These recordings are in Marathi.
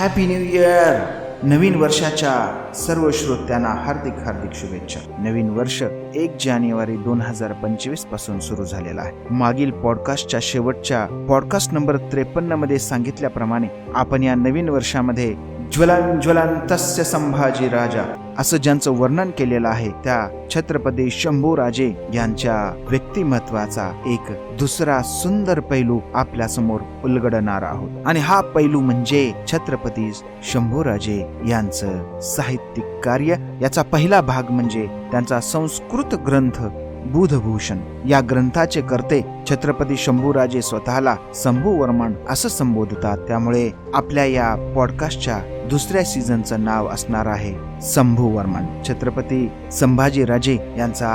हॅपी न्यू इयर नवीन वर्षाच्या सर्व श्रोत्यांना हार्दिक हार्दिक शुभेच्छा. नवीन वर्ष एक जानेवारी दोन हजार पंचवीसपासून सुरू झालेला आहे. मागील पॉडकास्टच्या शेवटच्या पॉडकास्ट नंबर त्रेपन्नमध्ये सांगितल्याप्रमाणे आपण या नवीन वर्षामध्ये ज्वलन ज्वलंतस्य संभाजी राजा असं ज्यांचं वर्णन केलेलं आहे त्या छत्रपती शंभूराजे यांच्या व्यक्तिमत्वाचा एक दुसरा सुंदर पैलू आपल्यासमोर उलगडणार आहोत. आणि हा पैलू म्हणजे छत्रपती शंभूराजे यांचं साहित्यिक कार्य. याचा पहिला भाग म्हणजे त्यांचा संस्कृत ग्रंथ बुधभूषण. या ग्रंथाचे कर्ते छत्रपती शंभूराजे स्वतःला शंभू वर्मन असं संबोधतात. त्यामुळे आपल्या या पॉडकास्टच्या दुसऱ्या सीझनचं नाव असणार आहे शंभू वर्मन छत्रपती संभाजी राजे यांचा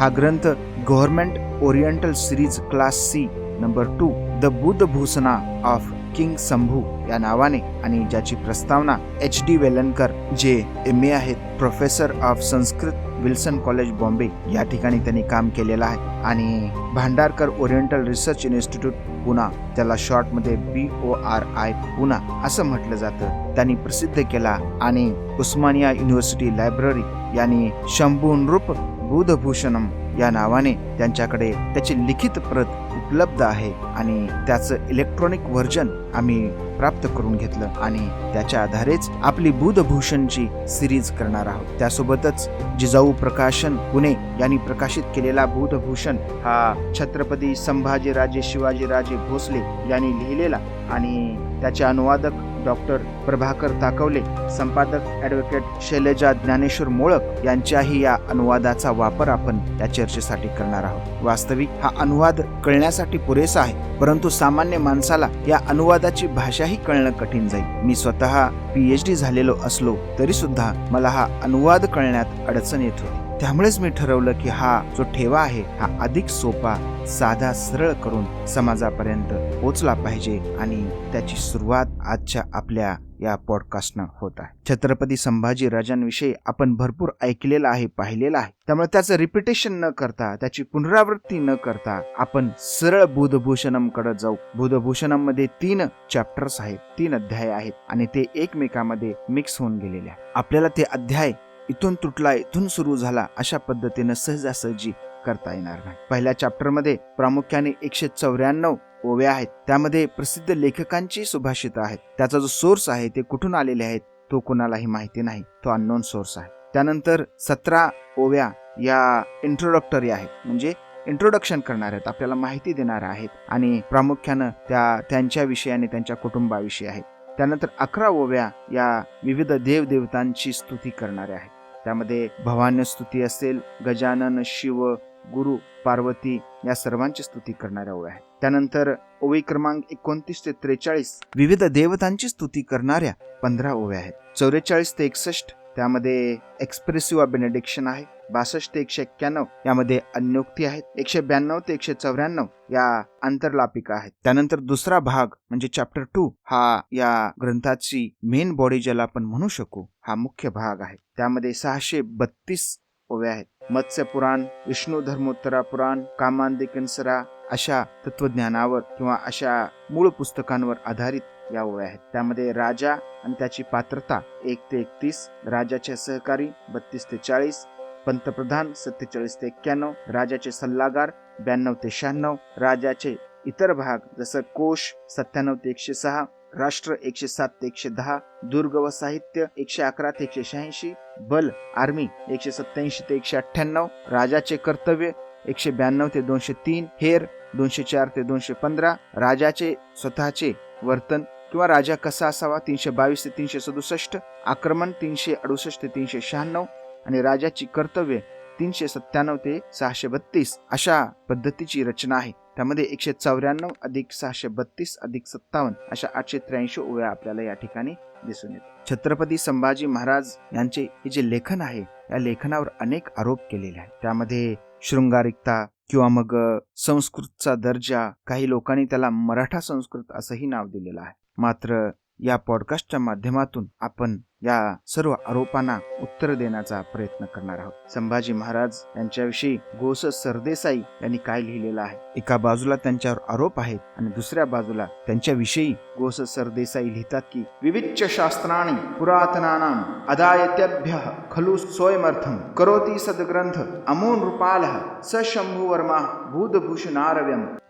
हा ग्रंथ government oriental series class C number two the Budhbhushana of king Shambhu या नावाने आणि ज्याची प्रस्तावना एच डी वेलनकर जे एम ए आहेत professor of Sanskrit Wilson college Bombay या ठिकाणी त्यांनी काम केलेलं आहे. आणि Bhandarkar oriental research institute Poona त्याला शॉर्टमध्ये B O R I Poona असं म्हटलं जातं. त्यांनी प्रसिद्ध केला आणि उस्मानिया युनिव्हर्सिटी लायब्ररी यांनी शंभू नृप बुधभूषणम या नावाने त्यांच्याकडे त्याची लिखित प्रत उपलब्ध आहे आणि त्याचं इलेक्ट्रॉनिक व्हर्जन आम्ही प्राप्त करून घेतलं आणि त्याच्या आधारेच आपली बुधभूषणची सिरीज करणार आहोत. त्यासोबतच जिजाऊ प्रकाशन पुणे यांनी प्रकाशित केलेला बुधभूषण हा छत्रपती संभाजीराजे शिवाजीराजे भोसले यांनी लिहिलेला आणि त्याचे अनुवादक डॉक्टर प्रभाकर ताकवले संपादक ॲडव्होकेट शैलजा ज्ञानेश्वर मोळक यांच्याही या अनुवादाचा वापर आपण या चर्चेसाठी करणार आहोत. वास्तविक हा अनुवाद कळण्यासाठी पुरेसा आहे परंतु सामान्य माणसाला या अनुवादाची भाषाही कळणं कठीण जाईल. मी स्वतः पीएच डी झालेलो असलो तरी सुद्धा मला हा अनुवाद कळण्यात अडचण येत होती. त्यामुळेच मी ठरवलं की हा जो ठेवा आहे हा अधिक सोपा साधा सरळ करून समाजापर्यंत पोचला पाहिजे आणि त्याची सुरुवात आजच्या आपल्या या पॉडकास्टनं होत आहे. छत्रपती संभाजी राजांविषयी आपण भरपूर ऐकलेलं आहे पाहिलेलं आहे. त्यामुळे त्याचं रिपिटेशन न करता त्याची पुनरावृत्ती न करता आपण सरळ बुधभूषणमकडे जाऊ. बुधभूषणममध्ये तीन चॅप्टर्स आहेत तीन अध्याय आहेत आणि ते एकमेकामध्ये मिक्स होऊन गेलेले आहे आपल्याला ते अध्याय इथून तुटला इथून सुरू झाला अशा पद्धतीनं सहजासहजी करता येणार नाही. पहिल्या चॅप्टरमध्ये प्रामुख्याने एकशे चौऱ्याण्णव ओव्या आहेत. त्यामध्ये प्रसिद्ध लेखकांची सुभाषित आहेत. त्याचा जो सोर्स आहे ते कुठून आलेले आहेत तो कोणालाही माहिती नाही. तो अननोन सोर्स आहे. त्यानंतर सतरा ओव्या या इंट्रोडक्टरी आहेत. म्हणजे इंट्रोडक्शन करणार आहेत. आपल्याला माहिती देणार आहेत. आणि प्रामुख्यानं त्या त्यांच्याविषयी आणि त्यांच्या कुटुंबाविषयी आहेत. त्यानंतर अकरा ओव्या या विविध देवदेवतांची स्तुती करणाऱ्या आहेत. त्यामध्ये भवान स्तुती असेल गजानन शिव गुरु पार्वती या सर्वांची स्तुती करणाऱ्या ओव्या आहेत. त्यानंतर ओवी क्रमांक एकोणतीस ते त्रेचाळीस. विविध देवतांची स्तुती करणाऱ्या पंधरा ओव्या आहेत. चौवेचाळीस ते एकसष्ट त्यामध्ये एक्सप्रेसिव्ह बेनेडिक्शन आहे. बासष्ट ते एकशे एक्क्याण्णव यामध्ये अन्योक्ती आहेत. एकशे ब्याण्णव ते एकशे चौऱ्याण्णव या आंतरलापिका आहेत. त्यानंतर दुसरा भाग म्हणजे चॅप्टर टू हा या ग्रंथाची मेन बॉडी ज्याला आपण म्हणू शकू हा मुख्य भाग आहे. त्यामध्ये सहाशे बत्तीस ओव्या आहेत. मत्स्य पुराण विष्णू धर्मोत्तरा पुराण कामांदिकन्सरा अशा तत्वज्ञानावर किंवा अशा मूळ पुस्तकांवर आधारित या ओळ्या आहेत. त्यामध्ये राजा आणि त्याची पात्रता एक ते एकतीस राजाचे सहकारी बत्तीस ते चाळीस पंतप्रधान सत्तेचाळीस ते एक्क्याण्णव राजाचे सल्लागार ब्याण्णव ते शहाण्णव राजाचे इतर भाग जसं कोश सत्त्याण्णव ते एकशे सहा राष्ट्र एकशे सात ते एकशे दहा दुर्ग व साहित्य एकशे अकरा ते एकशे शहाऐंशी बल आर्मी एकशे सत्याऐंशी ते एकशे अठ्ठ्याण्णव राजाचे कर्तव्य एकशे ब्याण्णव ते दोनशे तीन हेर दोनशे चार ते दोनशे पंधरा राजाचे स्वतःचे वर्तन किंवा राजा कसा असावा तीनशे बावीस ते तीनशे सदुसष्ट आक्रमण तीनशे अडुसष्ट ते तीनशे शहाण्णव आणि राजाची कर्तव्य तीनशे सत्त्याण्णव ते सहाशे बत्तीस अशा पद्धतीची रचना आहे. त्यामध्ये एकशे चौऱ्याण्णव अधिक सहाशे बत्तीस अधिक सत्तावन्न अशा आठशे त्र्याऐंशी ओव्या आपल्याला या ठिकाणी दिसून येतात. छत्रपती संभाजी महाराज यांचे हे जे लेखन आहे या लेखनावर अनेक आरोप केलेले आहेत. त्यामध्ये शृंगारिकता किंवा मग संस्कृतचा दर्जा काही लोकांनी त्याला मराठा संस्कृत असंही नाव दिलेलं आहे. मात्र या पॉडकास्टच्या माध्यमातून आपण या सर्व आरोपांना उत्तर देण्याचा प्रयत्न करणार आहोत. संभाजी महाराज यांच्याविषयी गोस सरदेसाई यांनी काय लिहिलेलं आहे? एका बाजूला त्यांच्यावर आरोप आहेत आणि दुसऱ्या बाजूला त्यांच्याविषयी गोस सरदेसाई लिहितात की विविच्य शास्त्राने पुरातनानां अदायत्यभ्य खलु स्वयमर्थम करोति सद्ग्रंथ अमोन रूपाल स शंभुवर्मा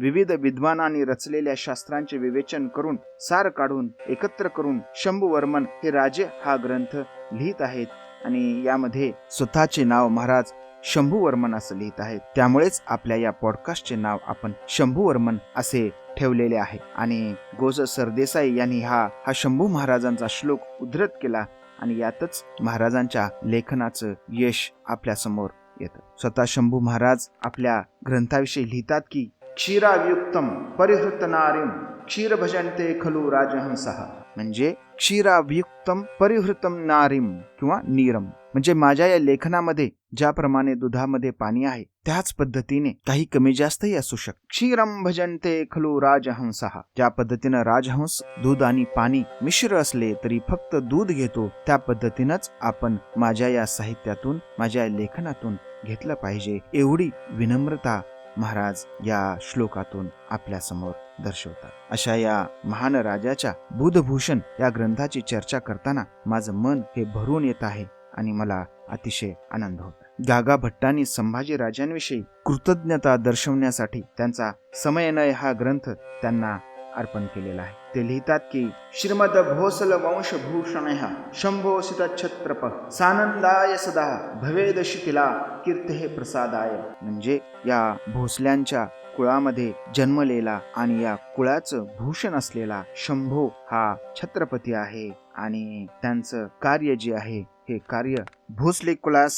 विविध विद्वानांनी रचलेल्या शास्त्रांचे विवेचन करून सार काढून एकत्र करून शंभुवर्मन हे राजे हा ग्रंथ लिहित आहेत आणि यामध्ये स्वतःचे नाव महाराज शंभूवर्मन असं लिहित आहे. त्यामुळेच आपल्या या पॉडकास्टचे नाव आपण शंभूवर्मन असे ठेवलेले आहे. आणि गोज सरदेसाई यांनी हा हा शंभू महाराजांचा श्लोक उद्धृत केला आणि यातच महाराजांच्या लेखनाचं यश आपल्यासमोर येतं. स्वतः शंभू महाराज आपल्या ग्रंथाविषयी लिहितात की क्षीराव्युक्तम परिहृत नारीम क्षीर भजनते खलू राजहंसहा म्हणजे क्षीराभियुक्तम परिहृतम नारीम किंवा नीरम म्हणजे माझ्या या लेखनामध्ये ज्याप्रमाणे दुधामध्ये पाणी आहे त्याच पद्धतीने काही कमी जास्तही असू शकत क्षीरम भजनते खलू राजहंसः. ज्या पद्धतीनं राजहंस दूध आणि पाणी मिश्र असले तरी फक्त दूध घेतो त्या पद्धतीनंच आपण माझ्या या साहित्यातून माझ्या या लेखनातून घेतलं पाहिजे. एवढी विनम्रता महाराज या श्लोकातून आपल्यासमोर दर्शवतात. अशा या महान राजाच्या बुधभूषण या ग्रंथाची चर्चा करताना माझं मन हे भरून येत आहे आणि मला अतिशय आनंद होतो. गागा भट्टांनी संभाजी राजांविषयी कृतज्ञता दर्शवण्यासाठी त्यांचा समयनय हा ग्रंथ त्यांना अर्पण केलेला आहे. ते लिहितात की श्रीमद भोसल वंशभूषण शंभोसित छत्रप सानंदाय सदा भवेद शिथिला कीर्ते प्रसादाय. म्हणजे या भोसल्यांच्या कुळामध्ये जन्मलेला आणि या कुळाचं भूषण असलेला शंभो हा छत्रपती आहे आणि त्यांचं कार्य जे आहे हे कार्य भोसले कुलास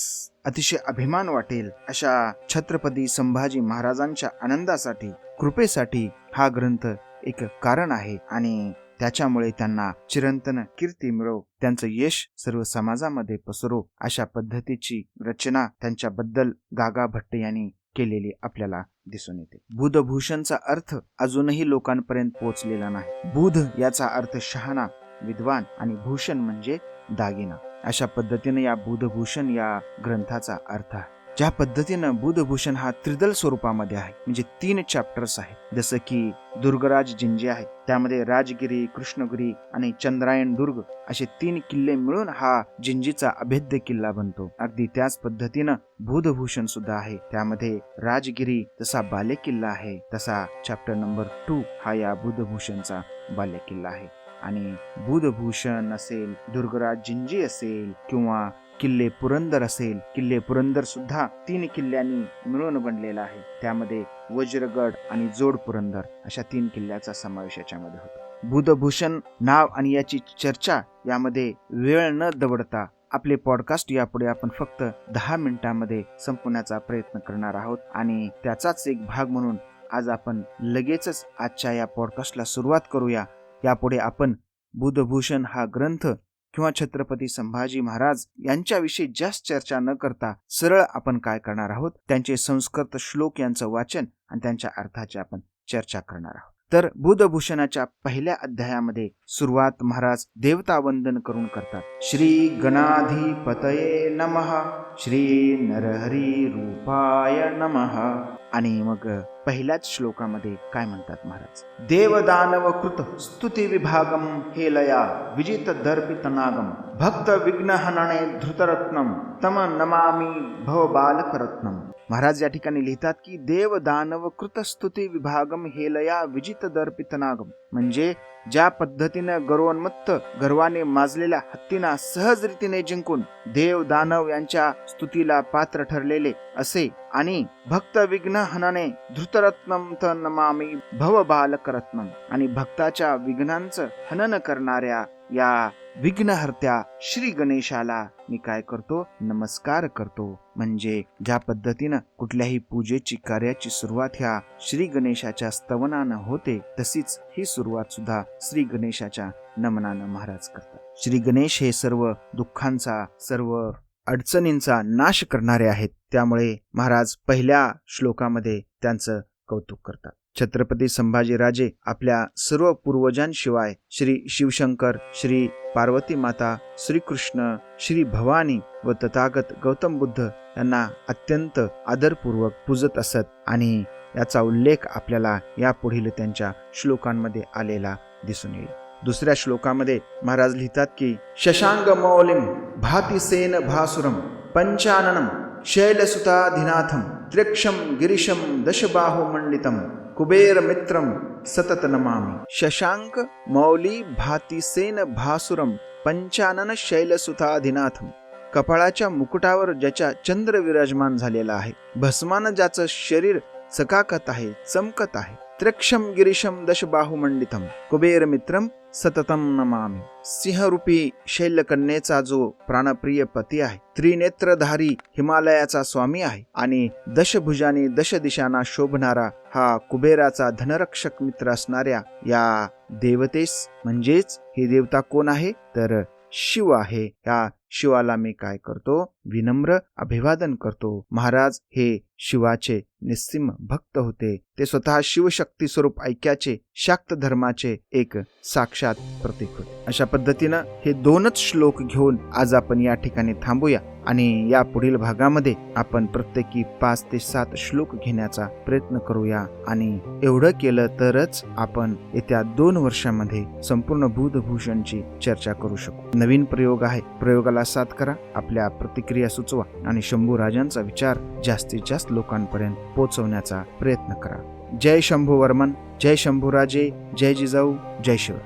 अतिशय अभिमान वाटेल अशा छत्रपती संभाजी महाराजांच्या आनंदासाठी कृपेसाठी हा ग्रंथ एक कारण आहे आणि त्याच्यामुळे त्यांना चिरंतन कीर्ती मिळो त्यांचं यश सर्व समाजामध्ये पसरो अशा पद्धतीची रचना त्यांच्याबद्दल गागा भट्ट यांनी केलेली आपल्याला दिसून येते. बुधभूषणचा अर्थ अजूनही लोकांपर्यंत पोहोचलेला नाही. बुध याचा अर्थ शहाणा विद्वान आणि भूषण म्हणजे दागिना. अशा पद्धतीने या बुधभूषण या ग्रंथाचा अर्थ आहे. ज्या पद्धतीनं बुधभूषण हा त्रिदल स्वरूपामध्ये आहे म्हणजे तीन चॅप्टर्स आहेत. जसं की दुर्गराज जिंजे आहे त्यामध्ये राजगिरी कृष्णगिरी आणि चंद्रायण दुर्ग असे तीन किल्ले मिळून हा जिंजीचा अभेद्य किल्ला बनतो. अगदी त्याच पद्धतीनं बुधभूषण सुद्धा आहे. त्यामध्ये राजगिरी जसा बाले किल्ला आहे तसा चॅप्टर नंबर टू हा या बुधभूषणचा बाल्य किल्ला आहे. आणि बुधभूषण असेल दुर्गराज जिंजी असेल किंवा किल्ले पुरंदर असेल. किल्ले पुरंदर सुद्धा तीन किल्ल्यांनी मिळून बनलेला आहे. त्यामध्ये वज्रगड आणि जोड पुरंदर अशा तीन किल्ल्याचा समावेश याच्यामध्ये होतो. बुधभूषण नाव आणि याची चर्चा यामध्ये वेळ न दवडता आपले पॉडकास्ट यापुढे आपण फक्त दहा मिनिटांमध्ये संपवण्याचा प्रयत्न करणार आहोत. आणि त्याचाच एक भाग म्हणून आज आपण लगेचच आजच्या या पॉडकास्टला सुरुवात करूया. यापुढे आपण बुधभूषण हा ग्रंथ किंवा छत्रपती संभाजी महाराज यांच्याविषयी जास्त चर्चा न करता सरळ आपण काय करणार आहोत? त्यांचे संस्कृत श्लोक यांचं वाचन आणि त्यांच्या अर्थाची आपण चर्चा करणार आहोत. तर बुधभूषणाच्या पहिल्या अध्यायामध्ये सुरुवात महाराज देवता वंदन करून करतात. श्री गणाधिपतये नमः. श्री नरहरी रूपाय नमः. आणि मग पहिल्याच श्लोकामध्ये काय म्हणतात महाराज? देवदानव कृत स्तुती विभागम हे लया विजित दर्पितनागम भक्त विघ्नहनणे धृतरत्नम तम नमामी भव बालकरत्नम। महाराज या ठिकाणी लिहितात की देव दानव कृतस्तुती विभागम हेलया विजित दर्पितनागम. म्हणजे ज्या पद्धतीनं गर्वोन्मत्त गर्वाने माजलेल्या हत्तींना सहज रीतीने जिंकून देव दानव यांच्या स्तुतीला पात्र ठरलेले असे आणि भक्त विघ्न हनने धृतरत्नम त नमामी भव बालकरत्नम आणि भक्ताच्या विघ्नांचं हनन करणाऱ्या या विघ्नहर्त्या श्री गणेशाला मी काय करतो? नमस्कार करतो. म्हणजे ज्या पद्धतीनं कुठल्याही पूजेची कार्याची सुरुवात ह्या श्री गणेशाच्या स्तवनानं होते तशीच ही सुरुवात सुद्धा श्री गणेशाच्या नमनानं महाराज करतात. श्री गणेश हे सर्व दुःखांचा सर्व अडचणींचा नाश करणारे आहेत. त्यामुळे महाराज पहिल्या श्लोकामध्ये त्यांचं कौतुक करतात. छत्रपती संभाजीराजे आपल्या सर्व पूर्वजांशिवाय श्री शिवशंकर श्री पार्वती माता श्रीकृष्ण श्री भवानी व तथागत गौतम बुद्ध यांना अत्यंत आदरपूर्वक पूजत असत आणि याचा उल्लेख आपल्याला यापुढील त्यांच्या श्लोकांमध्ये आलेला दिसून येईल. दुसऱ्या श्लोकामध्ये महाराज लिहितात की शशांक मौलिम भातिसेन भासुरम पंचाननम शैलसुताधिनाथम त्र्यक्षम गिरीशम दशबाहु मंडितम कुबेर मित्रम सतत नमामि। शशांक मौली भातीसेन भासुरम पंचानन शैलसुताधिनाथम कपाळाच्या मुकुटावर ज्याच्या चंद्र विराजमान झालेला आहे। भस्मानं ज्याचं शरीर सकाकत आहे चमकत आहे। त्र्यक्षम गिरीशम दशबाहु मंडितम कुबेर मित्रम सततम नमामी। सिंहरूपी शैल्यकन्येचा जो प्राणप्रिय पती आहे त्रिनेत्रधारी हिमालयाचा स्वामी आहे आणि दशभुजानी दश दिशांना शोभणारा हा कुबेराचा धनरक्षक मित्र असणाऱ्या या देवतेस म्हणजेच ही देवता कोण आहे? तर शिव आहे. या शिवाला मी काय करतो? विनम्र अभिवादन करतो. महाराज हे शिवाचे निस्सिम भक्त होते. ते स्वतः शिवशक्ती स्वरूप ऐक्याचे शाक्त धर्माचे एक साक्षात प्रतीक होते. अशा पद्धतीनं हे दोनच श्लोक घेऊन आज आपण या ठिकाणी थांबूया आणि या पुढील भागामध्ये आपण प्रत्येकी पाच ते सात श्लोक घेण्याचा प्रयत्न करूया. आणि एवढं केलं तरच आपण येत्या दोन वर्षामध्ये संपूर्ण बुधभूषणची चर्चा करू शकू. नवीन प्रयोग आहे. प्रयोगाला साथ करा आपल्या प्रतिक्रिया सुचवा आणि शंभू राजांचा विचार जास्तीत जास्त लोकांपर्यंत पोहोचवण्याचा प्रयत्न करा. जय शंभू वर्मन जय शंभूराजे जय जिजाऊ जय शिव